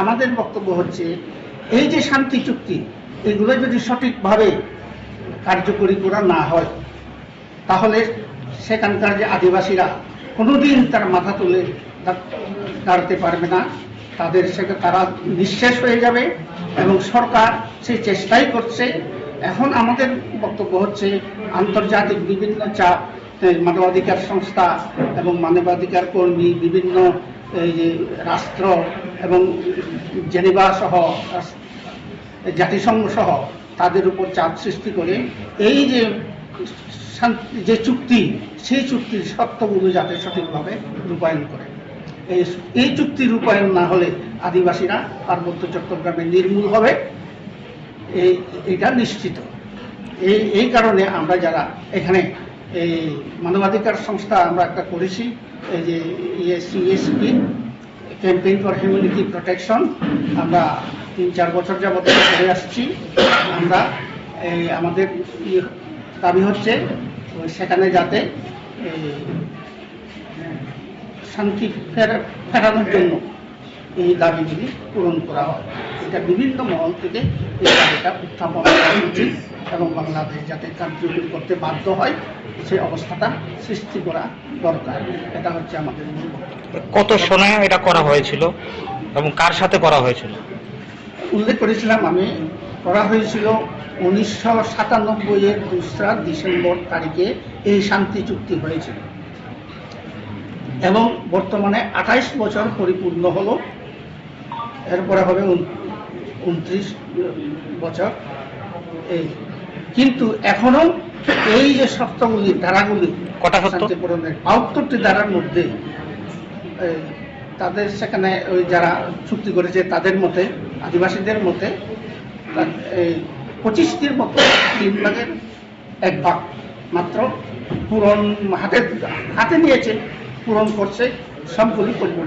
আমাদের বক্তব্য হচ্ছে, এই যে শান্তি চুক্তি, এগুলো যদি সঠিকভাবে কার্যকরী করা না হয়, তাহলে সেখানকার যে আদিবাসীরা কোনোদিন তার মাথা তুলে দাঁড়াতে পারবে না। তাদের সেটা তারা নিঃশেষ হয়ে যাবে এবং সরকার সেই চেষ্টাই করছে। এখন আমাদের বক্তব্য হচ্ছে আন্তর্জাতিক বিভিন্ন চাপ মানবাধিকার সংস্থা এবং মানবাধিকার কর্মী, বিভিন্ন এই যে রাষ্ট্র এবং জেনেভা সহ, জাতিসংঘ সহ তাদের উপর চাপ সৃষ্টি করে এই যে যে চুক্তি, সেই চুক্তির শর্তগুলো যাতে সঠিকভাবে রূপায়ণ করে। এই এই চুক্তি রূপায়ণ না হলে আদিবাসীরা পার্বত্য চট্টগ্রামে নির্মূল হবে। এই এটা নিশ্চিত। এই এই কারণে আমরা যারা এখানে, এই মানবাধিকার সংস্থা আমরা একটা করেছি, এই যে ESC campaign for humanity protection আমরা তিন, চার বছর যাবত করে আসছি। আমরা এই আমাদের ইয়ে দাবি হচ্ছে সেখানে যাতে শান্তি ফেরা- ফেরানোর জন্য এই দাবিগুলি পূরণ করা হয়। এটা বিভিন্ন মহল থেকে এই দাবিটা উত্থাপন করা উচিত এবং বাংলাদেশ যাতে কার্যকরী করতে বাধ্য হয় সেই অবস্থাটা সৃষ্টি করা দরকার। এটা হচ্ছে আমাদের কত সনে এটা করা হয়েছিল এবং কার সাথে করা হয়েছিল? উল্লেখ করেছিলাম আমি করা হয়েছিল উনিশশো সাতানব্বই এর দোসরা ডিসেম্বর তারিখে এই শান্তি চুক্তি হয়েছিল। এবং বর্তমানে আঠাইশ বছর পরিপূর্ণ হলো। এরপরে হবে উনত্রিশ বছর এই কিন্তু এখনও এই যে শর্তগুলি ধারাগুলি কটা শর্ত? শান্তি বাহাত্তরটি ধারার মধ্যে তাদের সেখানে ওই যারা চুক্তি করেছে তাদের মতে আদিবাসীদের মতে এই পঁচিশটির মতো তিন ভাগের এক ভাগ মাত্র পূরণ হাতে হাতে নিয়েছে পূরণ করছে সবগুলি পরিপূর্ণ